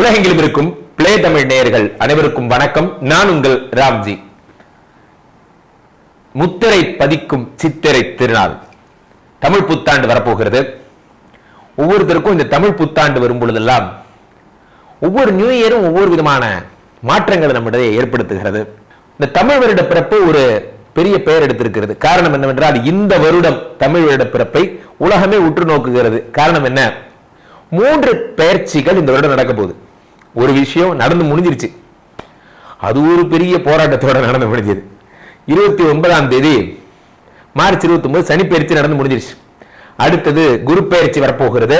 உலகெங்கிலும் இருக்கும் பிளே தமிழ் நேயர்கள் அனைவருக்கும் வணக்கம். நான் உங்கள் ராம்ஜி. முத்திரை பதிக்கும் சித்திரை திருநாள். தமிழ் புத்தாண்டு வரப்போகிறது. ஒவ்வொருத்தருக்கும் இந்த தமிழ் புத்தாண்டு வரும் பொழுதெல்லாம் ஒவ்வொரு நியூ இயரும் ஒவ்வொரு விதமான மாற்றங்களை நம்மிடையே ஏற்படுத்துகிறது. இந்த தமிழ் வருட பிறப்பு ஒரு பெரிய பெயர் எடுத்திருக்கிறது. காரணம் என்னவென்றால் இந்த வருடம் தமிழ் வருட பிறப்பை உலகமே உற்று நோக்குகிறது. காரணம் என்ன? மூன்று பெயர்ச்சிகள் இந்த வருடம் நடக்க போகுது. ஒரு விஷயம் நடந்து முடிஞ்சிருச்சு. அது ஒரு பெரிய போராட்டத்தோட நடந்து முடிஞ்சது. இருபத்தி ஒன்பதாம் தேதி மார்ச் இருபத்தி ஒன்பது சனி பயிற்சி நடந்து முடிஞ்சிருச்சு. அடுத்தது குரு பயிற்சி வரப்போகிறது.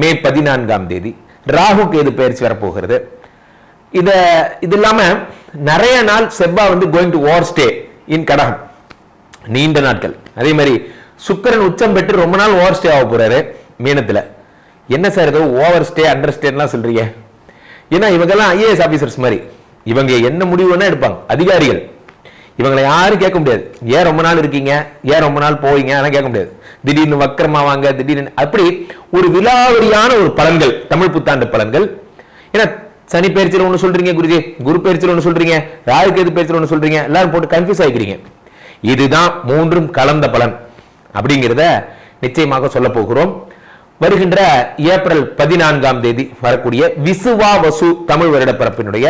மே பதினான்காம் தேதி ராகு கேது பயிற்சி வரப்போகிறது. இதை இது இல்லாமல் நிறைய நாள் செவ்வாய் வந்து going to over stay in கடகம். நீண்ட நாட்கள். அதே மாதிரி சுக்கரன் உச்சம் பெற்று ரொம்ப நாள் ஓவர் ஸ்டே ஆக போறாரு. மீனத்தில். என்ன சார் ஏதோ ஓவர் ஸ்டே அண்டர் ஸ்டேலாம் சொல்றீங்க. ஏன்னா இவங்கெல்லாம் ஐஏஎஸ் ஆபீசர்ஸ் மாதிரி. இவங்க என்ன முடிவு வேணா எடுப்பாங்க. அதிகாரிகள். இவங்களை யாரும் கேட்க முடியாது. ஏன் ரொம்ப நாள் இருக்கீங்க? ஏன் ரொம்ப நாள் போவீங்க? அதெல்லாம் கேட்க முடியாது. திடீர்னு வக்கரமா வாங்க திடீர்னு அப்படி ஒரு விலாவரியான ஒரு பலன்கள் தமிழ் புத்தாண்டு பலன்கள். ஏன்னா சனி பயிற்சியில் ஒன்று சொல்றீங்க குருஜி. குரு பயிற்சியில் ஒன்று சொல்றீங்க. ராகு கேது பயிற்சியில் ஒன்று சொல்றீங்க. எல்லாரும் போட்டு கன்ஃபியூஸ் ஆகிக்கிறீங்க இதுதான் மூன்றும் கலந்த பலன். அப்படிங்கிறத நிச்சயமாக சொல்ல போகிறோம். வருகின்ற ஏப்ரல் பதினான்காம் தேதி வரக்கூடிய விசுவா வசு தமிழ் வருட பிறப்பினுடைய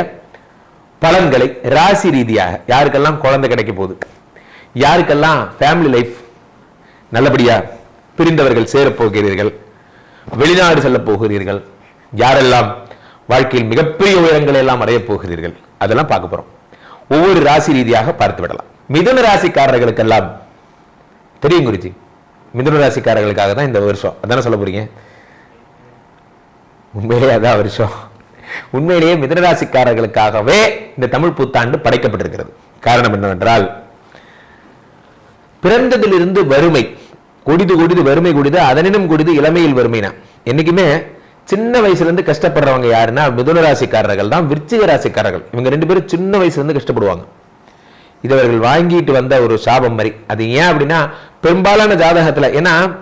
பலன்களை ராசி ரீதியாக யாருக்கெல்லாம் குழந்தை கிடைக்க போகுது? யாருக்கெல்லாம் ஃபேமிலி லைஃப் நல்லபடியா பிரிந்தவர்கள் சேரப் போகிறீர்கள் வெளிநாடு செல்ல போகிறீர்கள்? யாரெல்லாம் வாழ்க்கையில் மிகப்பெரிய உயரங்களை எல்லாம் அடையப் போகிறீர்கள்? அதெல்லாம் பார்க்க போறோம். ஒவ்வொரு ராசி ரீதியாக பார்த்து விடலாம். மிதன ராசிக்காரர்களுக்கெல்லாம் தெரியும் குருஜி. மிதுன ராசிக்காரர்களுக்காக தான் இந்த வருஷம். அதானே சொல்ல போகிறீங்க உண்மையிலேயே அதான் வருஷம். உண்மையிலேயே மிதுன ராசிக்காரர்களுக்காகவே இந்த தமிழ் புத்தாண்டு படைக்கப்பட்டிருக்கிறது. காரணம் என்னவென்றால் பிறந்ததிலிருந்து வறுமை கொடிது கொடிது வறுமை கொடிது அதனினும் கொடிது இளமையில் வறுமைனா என்னைக்குமே சின்ன வயசுல இருந்து கஷ்டப்படுறவங்க யாருன்னா மிதுன ராசிக்காரர்கள் தான் விருச்சிக ராசிக்காரர்கள். இவங்க ரெண்டு பேரும் சின்ன வயசுல இருந்து கஷ்டப்படுவாங்க. இது அவர்கள் வாங்கிட்டு வந்த ஒரு சாபம் மாதிரி. அது ஏன் அப்படின்னா பெரும்பாலான ஜாதகத்துல ஏன்னா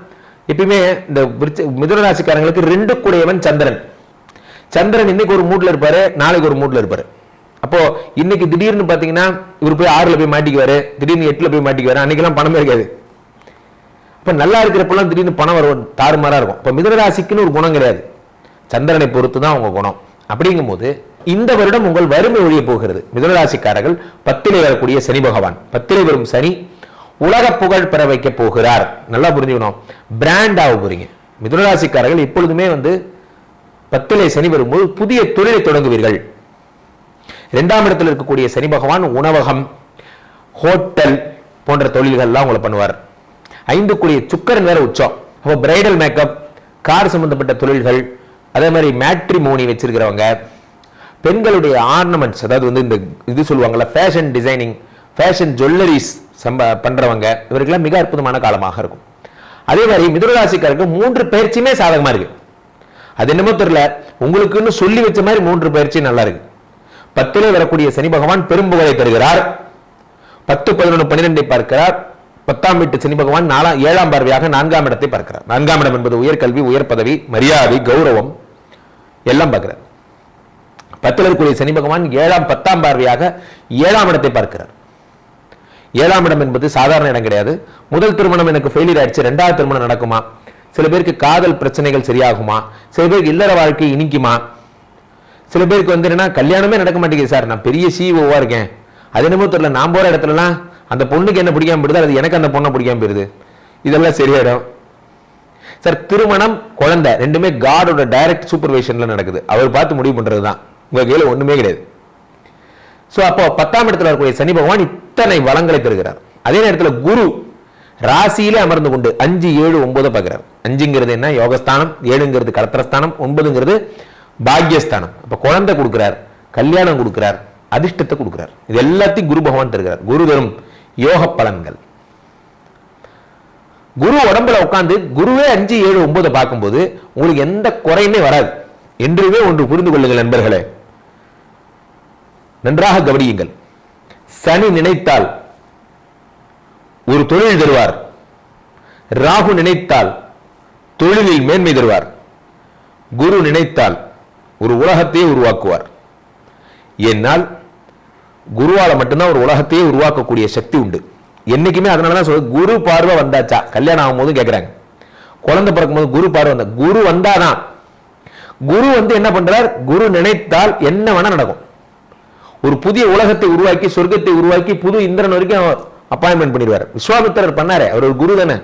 எப்பயுமே இந்த விருச்ச- மிதுன ராசிக்காரங்களுக்கு ரெண்டு கூடையவன் சந்திரன். சந்திரன் இன்னைக்கு ஒரு மூட்ல இருப்பாரு நாளைக்கு ஒரு மூட்ல இருப்பாரு. அப்போ இன்னைக்கு திடீர்னு பாத்தீங்கன்னா இவர் போய் ஆறுல போய் மாட்டிக்குவாரு திடீர்னு எட்டுல போய் மாட்டிக்குவாரு அன்னைக்கெல்லாம் பணமே இருக்காது. இப்ப நல்லா இருக்கிறப்பெல்லாம் திடீர்னு பணம் வரும் தாறுமாறா இருக்கும். இப்போ மிதனராசிக்குன்னு ஒரு குணம் கிடையாது. சந்திரனை பொறுத்து தான் அவங்க குணம். அப்படிங்கும்போது இந்த வருடம் உங்கள் வறுமை ஒழிய போகிறது. மிதனராசிக்காரர்கள் பத்திலே வரக்கூடிய சனி பகவான். பத்திலே வரும் சனி உலக புகழ் பெற வைக்க போகிறார். நல்லா புரிஞ்சுக்கணும். பிராண்ட் ஆக போறீங்க மிதுனராசிக்காரர்கள் எப்பொழுதுமே வந்து பத்திலே சனி வரும்போது புதிய தொழிலை தொடங்குவீர்கள். இரண்டாம் இடத்தில் இருக்கக்கூடிய சனி பகவான் உணவகம் ஹோட்டல் போன்ற தொழில்கள்லாம் உங்களை பண்ணுவார். ஐந்து கூடிய சுக்கரன் வேற உச்சம். அப்போ பிரைடல் மேக்கப் கார் சம்பந்தப்பட்ட தொழில்கள் அதே மாதிரி மேட்ரி மோனி வச்சிருக்கிறவங்க பெண்களுடைய ஆர்னமெண்ட்ஸ் அதாவது வந்து இந்த இது சொல்லுவாங்கள்ல ஃபேஷன் டிசைனிங் ஃபேஷன் ஜுவல்லரிஸ் சம்ப பண்றவங்க இவருக்கெல்லாம் மிக அற்புதமான காலமாக இருக்கும். அதே மாதிரி மிதுனராசிக்காருக்கு மூன்று பயிற்சியுமே சாதகமாக இருக்கு. அது என்னமோ தெரியல. உங்களுக்குன்னு சொல்லி வச்ச மாதிரி மூன்று பயிற்சி நல்லா இருக்கு. பத்திலே வரக்கூடிய சனி பகவான் பெரும்புகழை பெறுகிறார். பத்து பதினொன்று பன்னிரெண்டை பார்க்கிறார். பத்தாம் வீட்டு சனி பகவான் நாலாம் ஏழாம் பார்வையாக நான்காம் இடத்தை பார்க்கிறார். நான்காம் இடம் என்பது உயர்கல்வி உயர் பதவி மரியாதை கௌரவம் எல்லாம் பார்க்கிறார். பத்தில் இருக்கக்கூடிய சனி பகவான் ஏழாம் பத்தாம் பார்வையாக ஏழாம் இடத்தை பார்க்கிறார். ஏழாம் இடம் என்பது சாதாரண இடம் கிடையாது. முதல் திருமணம் எனக்கு ஃபெயிலியர் ஆயிடுச்சு. ரெண்டாவது திருமணம் நடக்குமா? சில பேருக்கு காதல் பிரச்சனைகள் சரியாகுமா? சில பேருக்கு இல்லற வாழ்க்கை இனிக்குமா? சில பேருக்கு வந்து என்னன்னா கல்யாணமே நடக்க மாட்டேங்குது சார். நான் பெரிய சிஓவா இருக்கேன். அது என்னமோ தெரியல நான் போற இடத்துலலாம் அந்த பொண்ணுக்கு என்ன பிடிக்காம போயிடுது அது எனக்கு அந்த பொண்ணை பிடிக்காம போயிருது இதெல்லாம் சரியாயிடும். சார் திருமணம் குழந்தை. ரெண்டுமே காடோட டைரக்ட் சூப்பர்வைஷன்ல நடக்குது. அவர் பார்த்து முடிவு பண்றது தான் உங்க கையில ஒண்ணுமே கிடையாது. சோ அப்போ பத்தாம் இடத்துல இருக்கக்கூடிய சனி பகவான் இத்தனை வளங்களை தருகிறார் அதே நேரத்துல குரு ராசியிலே அமர்ந்து கொண்டு அஞ்சு ஏழு ஒன்பதை பார்க்கிறார். அஞ்சுங்கிறது என்ன? யோகஸ்தானம் ஏழுங்கிறது கலத்திரஸ்தானம் ஒன்பதுங்கிறது பாக்யஸ்தானம். அப்போ குழந்தை கொடுக்குறார் கல்யாணம் கொடுக்குறார் அதிர்ஷ்டத்தை கொடுக்குறார். இது எல்லாத்தையும் குரு பகவான் தருகிறார். குரு தரும் யோக பலன்கள். குரு உடம்புல உட்கார்ந்து குருவே அஞ்சு ஏழு ஒன்பதை பார்க்கும்போது உங்களுக்கு எந்த குறையுமே வராது. என்றுமே ஒன்று புரிந்து கொள்ளுங்கள் நண்பர்களே. நன்றாக கவனியுங்கள். சனி நினைத்தால் ஒரு தொழில் தருவார். ராகு நினைத்தால் தொழிலில் மேன்மை தருவார். குரு நினைத்தால் ஒரு உலகத்தையே உருவாக்குவார். என்னால் குருவால மட்டும்தான் ஒரு உலகத்தையே உருவாக்கக்கூடிய சக்தி உண்டு. என்னைக்குமே அதனால தான் சொல்றது குரு பார்வை வந்தாச்சா? கல்யாணம் ஆகும்போது கேட்குறாங்க குழந்தை பிறக்கும்போது குரு பார்வை வந்தா குரு வந்தாதான். குரு வந்து என்ன பண்றார்? குரு நினைத்தால் என்ன வேணா நடக்கும். ஒரு புதிய உலகத்தை உருவாக்கி சொர்க்கத்தை உருவாக்கி புது இந்திரன் வரைக்கும் அப்பாயின்மெண்ட் பண்ணிடுவார். விஸ்வாமித்திரர் பண்ணாரே அவர் ஒரு குரு தானே?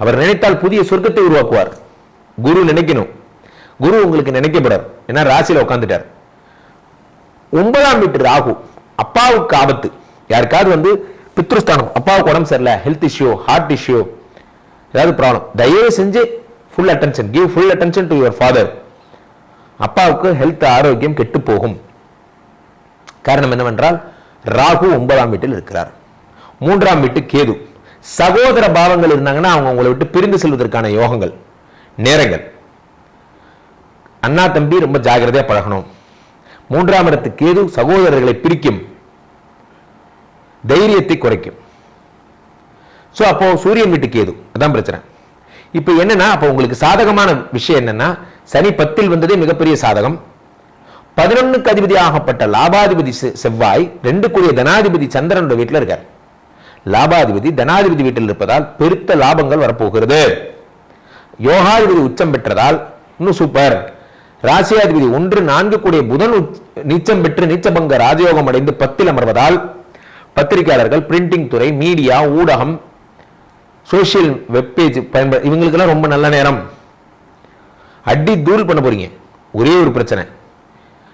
அவர் நினைத்தால் புதிய சொர்க்கத்தை உருவாக்குவார். குரு நினைக்கணும். குரு உங்களுக்கு நினைக்கப்படார். ஏன்னா ராசியில் உட்காந்துட்டார் ஒன்பதாம் வீட்டு ராகு அப்பாவுக்கு ஆபத்து. யாருக்காவது வந்து பித்ருஸ்தானம் அப்பாவுக்கு உடம்பு சரியில்லை ஹெல்த் இஷ்யூ ஹார்ட் இஷ்யூ ஏதாவது ப்ராப்ளம் தயவு செஞ்சு full attention give full attention to your father அப்பாவுக்கு ஹெல்த் ஆரோக்கியம் கெட்டு போகும். காரணம் என்னவென்றால் ராகு ஒன்பதாம் வீட்டில் இருக்கிறார். மூன்றாம் வீட்டு கேது. சகோதர பாவங்கள் இருந்தாங்கன்னா அவங்க உங்களை விட்டு பிரிந்து செல்வதற்கான யோகங்கள் நேரங்கள். அண்ணா தம்பி ரொம்ப ஜாகிரதையாக பழகணும். மூன்றாம் இடத்து கேது சகோதரர்களை பிரிக்கும். தைரியத்தை குறைக்கும். சோ அப்போ சூரியன் வீட்டு கேது. அதான் பிரச்சனை. இப்போ என்னன்னா அப்போ உங்களுக்கு சாதகமான விஷயம் என்னன்னா சனி பத்தில் வந்ததே மிகப்பெரிய சாதகம். பதினொன்னுக்கு அதிபதி ஆகப்பட்ட லாபாதிபதி செ- செவ்வாய் ரெண்டு கூடிய தனாதிபதி சந்திரனுடைய வீட்டில் இருக்கார். லாபாதிபதி தனாதிபதி வீட்டில் இருப்பதால் பெருத்த லாபங்கள் வரப்போகிறது. யோகாதிபதி உச்சம் பெற்றதால் இன்னும் சூப்பர் ராசியாதிபதி ஒன்று நான்கு கூடிய புதன் உச்ச- நீச்சம் பெற்று நீச்சபங்க ராஜயோகம் அடைந்து பத்தில் அமர்வதால் பத்திரிகையாளர்கள் பிரிண்டிங் துறை மீடியா ஊடகம் சோசியல் வெப்பேஜ் பயன்பட இவங்களுக்கெல்லாம் ரொம்ப நல்ல நேரம். அடி தூள் பண்ண போறீங்க. ஒரே ஒரு பிரச்சனை.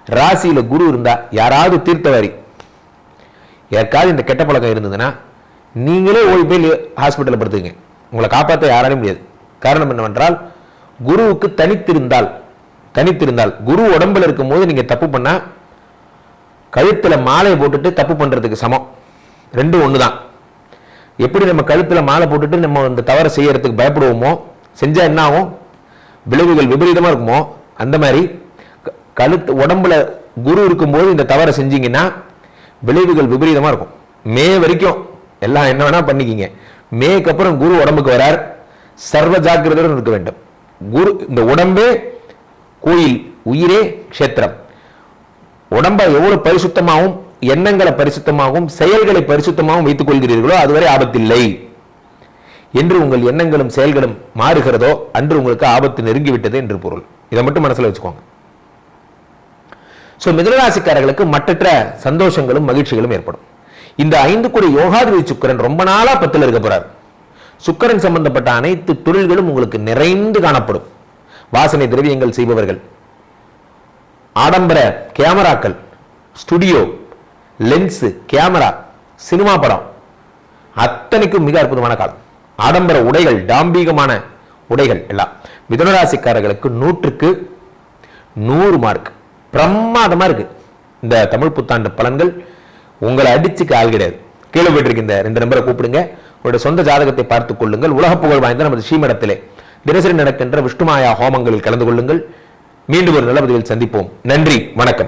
ராசியில குரு இருந்தால் யாராவது தீர்த்தவாரி. யாருக்காவது இந்த கெட்ட பழக்கம் இருந்ததுன்னா நீங்களே ஓடி போய் ஹாஸ்பிட்டலில் படுத்துங்க. உங்களை காப்பாற்ற யாராலும் முடியாது. காரணம் என்னவென்றால் குருவுக்கு தனித்திருந்தால் தனித்திருந்தால் குரு உடம்புல இருக்கும்போது நீங்கள் தப்பு பண்ணால் கழுத்துல மாலையை போட்டுட்டு தப்பு பண்றதுக்கு சமம். ரெண்டும் ஒண்ணுதான். எப்படி நம்ம கழுத்துல மாலை போட்டுட்டு நம்ம இந்த தவறை செய்யறதுக்கு பயப்படுவோமோ செஞ்சால் என்ன ஆகும்? விளைவுகள் விபரீதமாக இருக்குமோ? அந்த மாதிரி கழுத்து உடம்புல குரு இருக்கும்போது இந்த தவறை செஞ்சீங்கன்னா விளைவுகள் விபரீதமா இருக்கும். மே வரைக்கும் எல்லாம் என்ன வேணா பண்ணிக்கிங்க. மேக்கு அப்புறம் குரு உடம்புக்கு வரார். சர்வ ஜாக்கிரதையுடன் இருக்க வேண்டும். குரு இந்த உடம்பே கோயில் உயிரே க்ஷேத்திரம். உடம்ப எவ்வளவு பரிசுத்தமாகவும் எண்ணங்களை பரிசுத்தமாகவும் செயல்களை பரிசுத்தமாகவும் வைத்துக் கொள்கிறீர்களோ அதுவரை ஆபத்தில்லை. என்று உங்கள் எண்ணங்களும் செயல்களும் மாறுகிறதோ அன்று உங்களுக்கு ஆபத்து நெருங்கிவிட்டது என்று பொருள். இதை மட்டும் மனசுல வச்சுக்கோங்க. சோ மிதனராசிக்காரர்களுக்கு மற்றற்ற சந்தோஷங்களும் மகிழ்ச்சிகளும் ஏற்படும். இந்த ஐந்து கோடி யோகாதிபதி சுக்கிரன் ரொம்ப நாளா பத்துல இருக்க போறார். சுக்கிரன் சம்பந்தப்பட்ட அனைத்து தொழில்களும் உங்களுக்கு நிறைந்து காணப்படும். வாசனை திரவியங்கள் செய்பவர்கள் ஆடம்பர கேமராக்கள் ஸ்டுடியோ லென்ஸு கேமரா சினிமா படம் அத்தனைக்கும் மிக அற்புதமான காலம். ஆடம்பர உடைகள் டாம்பீகமான உடைகள் எல்லாம். மிதனராசிக்காரர்களுக்கு நூற்றுக்கு நூறு மார்க் பிரமாதமா இருக்கு. இந்த தமிழ் புத்தாண்டு பலன்கள் உங்களை அடிச்சுக்க ஆள் கிடையாது. கீழே போயிட்டு இந்த ரெண்டு நம்பரை கூப்பிடுங்க. உங்களுடைய சொந்த ஜாதகத்தை பார்த்துக் கொள்ளுங்கள். உலக புகழ் வாய்ந்த நமது ஸ்ரீமடத்திலே தினசரி நடக்கின்ற விஷ்ணுமாயா ஹோமங்களில் கலந்து கொள்ளுங்கள். மீண்டும் ஒரு நல்ல பதிவில் சந்திப்போம். நன்றி. வணக்கம்.